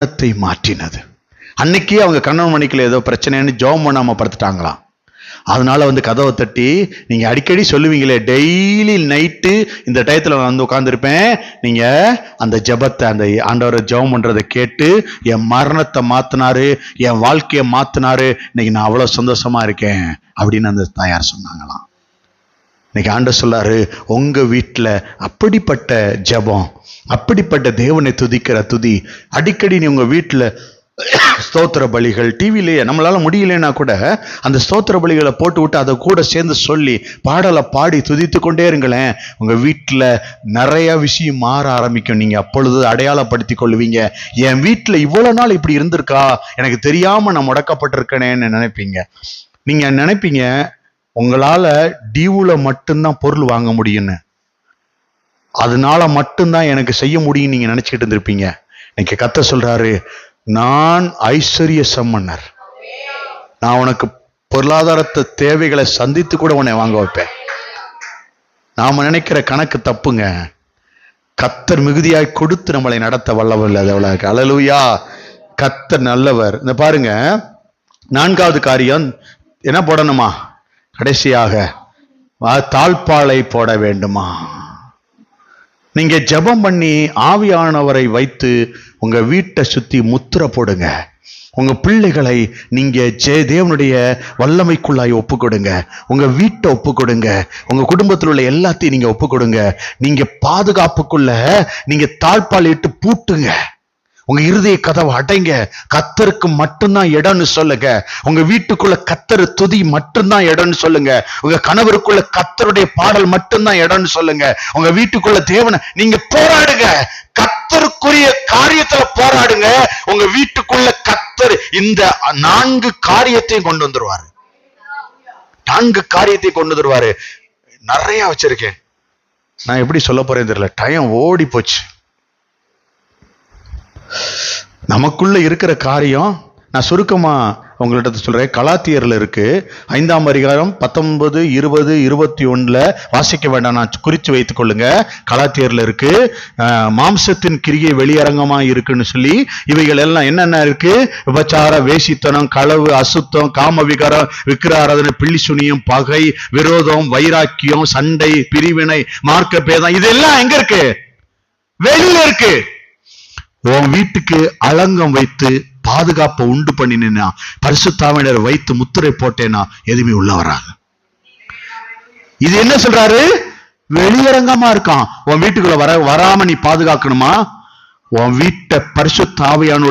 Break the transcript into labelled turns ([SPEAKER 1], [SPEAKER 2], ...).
[SPEAKER 1] மரணத்தை மாற்றினது. அன்னைக்கே அவங்க கண்ணன் மணிக்கில் ஏதோ பிரச்சனைன்னு ஜோம் பண்ணாமல் படுத்துட்டாங்களாம். அதனால வந்து கதவை தட்டி நீங்கள் அடிக்கடி சொல்லுவீங்களே டெய்லி நைட்டு இந்த டயத்தில் நான் வந்து உட்காந்துருப்பேன் நீங்கள் அந்த ஜெபத்தை அந்த ஆண்டவரை ஜெபம் பண்றதை கேட்டு என் மரணத்தை மாற்றினாரு என் வாழ்க்கையை மாற்றினாரு இன்னைக்கு நான் அவ்வளோ சந்தோஷமா இருக்கேன். அப்படின்னு அந்த தாயார் சொன்னாங்களாம். இன்னைக்கு ஆண்ட சொல்லாரு உங்க வீட்டில் அப்படிப்பட்ட ஜெபம் அப்படிப்பட்ட தேவனை துதிக்கிற துதி அடிக்கடி நீ உங்க வீட்டில் ஸ்தோத்திர பலிகள் டிவிலேயே நம்மளால முடியலன்னா கூட அந்த ஸ்தோத்திர பலிகளை போட்டு விட்டு அதை கூட சேர்ந்து சொல்லி பாடலை பாடி துதித்து கொண்டே இருங்களேன். உங்கள் வீட்டில் நிறைய விஷயம் மாற ஆரம்பிக்கும். நீங்கள் அப்பொழுது அடையாளப்படுத்தி கொள்வீங்க. என் வீட்டில் இவ்வளோ நாள் இப்படி இருந்திருக்கா? எனக்கு தெரியாமல் நான் முடக்கப்பட்டிருக்கேனேன்னு நினைப்பீங்க. நீங்கள் நினைப்பீங்க உங்களால் டியூவில் மட்டும்தான் பொருள் வாங்க முடியும்னு. அதனால மட்டும்தான் எனக்கு செய்ய முடியும் நீங்க நினைச்சுக்கிட்டு இருந்திருப்பீங்க. இன்னைக்கு கத்த சொல்றாரு நான் ஐஸ்வர்ய சம்மன்னர். நான் உனக்கு பொருளாதாரத்தை தேவைகளை சந்தித்து கூட உன்னை வாங்க வைப்பேன். நாம நினைக்கிற கணக்கு தப்புங்க. கத்தர் மிகுதியாய் கொடுத்து நம்மளை நடத்த வல்லவர் அது அவ்வளவு அழலுயா கத்தர் நல்லவர். இந்த பாருங்க நான்காவது காரியம் என்ன போடணுமா? கடைசியாக வா- தாழ்பாலை போட வேண்டுமா? நீங்க ஜெபம் பண்ணி ஆவியானவரை வைத்து உங்க வீட்டை சுத்தி முத்திரை போடுங்க. உங்க பிள்ளைகளை நீங்க ஜெய தேவனுடைய வல்லமைக்குள்ளாய் ஒப்பு கொடுங்க உங்க வீட்டை ஒப்பு கொடுங்க உங்க குடும்பத்தில் உள்ள எல்லாத்தையும் நீங்க ஒப்பு கொடுங்க நீங்க பாதுகாப்புக்குள்ள நீங்க தாழ்பால் இட்டு பூட்டுங்க. உங்க இருதய கதவை அடைங்க. கத்தருக்கு மட்டும்தான் இடம்னு சொல்லுங்க. உங்க வீட்டுக்குள்ள கத்தர் துதி மட்டும்தான் இடம்னு சொல்லுங்க. உங்க கணவருக்குள்ள கத்தருடைய பாடல் மட்டும்தான் இடம்னு சொல்லுங்க. உங்க வீட்டுக்குள்ள தேவனை நீங்க போராடுங்க. கத்தருக்குரிய காரியத்துல போராடுங்க. உங்க வீட்டுக்குள்ள கத்தர் இந்த நான்கு காரியத்தையும் கொண்டு வந்துருவாரு. நான்கு காரியத்தை கொண்டு வந்துருவாரு. நிறைய வச்சிருக்கேன். நான் எப்படி சொல்ல போறேன் தெரியல. டைம் ஓடி போச்சு நமக்குள்ள இருக்கிற காரியம் நான் சுருக்கமா உங்கள்கிட்ட சொல்றேன். கலாத்தியர்ல இருக்கு. ஐந்தாம் அதிகாரம் பத்தொன்பது இருபது இருபத்தி ஒண்ணுல வாசிக்க வேண்டாம். நான் குறிச்சு வைத்துக் கொள்ளுங்க. கலாத்தியர்ல மாம்சத்தின் கிரியை வெளியரங்கமாக இருக்குன்னு சொல்லி இவைகள் எல்லாம் என்னென்ன இருக்கு? விபச்சார வேசித்தனம் களவு அசுத்தம் காம விகாரம் விக்கிராராதனை பிள்ளி சுனியம் பகை விரோதம் வைராக்கியம் சண்டை பிரிவினை மார்க்க பேதம் இதெல்லாம் எங்க இருக்கு? வெளியில இருக்கு. உன் வீட்டுக்கு அலங்கம் வைத்து பாதுகாப்பை உண்டு பண்ணினா பரிசுத்தாவினர் வைத்து முத்திரை போட்டேனா? எதுவுமே உள்ள வராது இது என்ன சொல்றாரு? வெளியரங்கமா இருக்கான். உன் வீட்டுக்குள்ள வர வராம நீ பாதுகாக்கணுமா? உன் வீட்டை பரிசுத்தாவியானுடைய